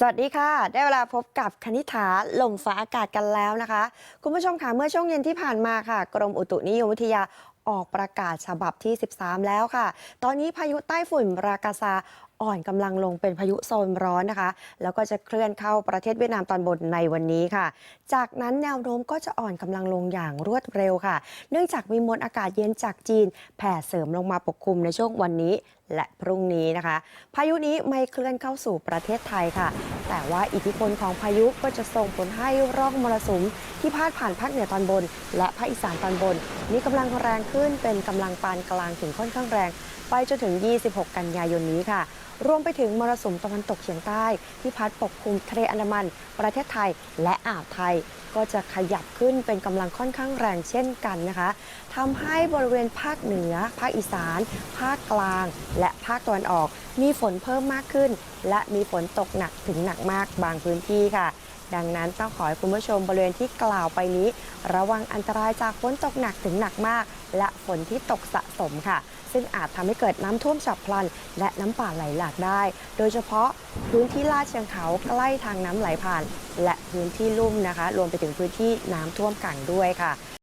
สวัสดีค่ะ ได้เวลาพบกับคณิ t าลมฟ้าอากาศกันแล้วนะคะ คุณผู้ชมค่ะ เมื่อช่วงเย็นที่ผ่านมาค่ะ กรมอุตุนิยมวิทยา ออกประกาศฉบับที่ 13 แล้วค่ะ ตอนนี้พายุใต้ฝุ่นรากาซาอ่อนกำลังลงเป็นพายุโซนร้อนนะคะ แล้วก็จะเคลื่อนเข้าประเทศเวียดนามตอนบนในวันนี้ค่ะ จากนั้นแนวโน้มก็จะอ่อนกำลังลงอย่างรวดเร็วค่ะ เนื่องจากมีมวลอากาศเย็นจากจีน แผ่เสริมลงมาปกคลุมในช่วงวันนี้และพรุ่งนี้นะคะ พายุนี้ไม่เคลื่อนเข้าสู่ประเทศไทยค่ะ แต่ว่าอิทธิพลของพายุก็จะส่งผลให้ร่องมรสุมที่พาดผ่านภาคเหนือตอนบน และภาคอีสานตอนบน มีกำลังแรงขึ้นเป็นกำลังปานกลางถึงค่อนข้างแรง ไปจนถึง 26 กันยายนนี้ค่ะ รวมไปถึงมรสุมตะวันตกเฉียงใต้ ที่พัดปกคลุมทะเลอันดามัน ประเทศไทยและอ่าวไทยก็จะขยับขึ้นเป็นกำลังค่อนข้างแรงเช่นกันนะคะทำให้บริเวณภาคเหนือ ภาคอีสาน ภาคกลาง และภาคตะวันออก มีฝนเพิ่มมากขึ้น และมีฝนตกหนักถึงหนักมากบางพื้นที่ค่ะ ดังนั้นต้องขอให้คุณผู้ชมบริเวณที่กล่าวไปนี้ ระวังอันตรายจากฝนตกหนักถึงหนักมาก และฝนที่ตกสะสมค่ะ ซึ่งอาจทำให้เกิดน้ำท่วมฉับพลัน และน้ำป่าไหลหลากได้ โดยเฉพาะพื้นที่ลาดเชิงเขาใกล้ทางน้ำไหลผ่าน และพื้นที่ลุ่มนะคะ รวมไปถึงพื้นที่น้ำท่วมกังด้วยค่ะ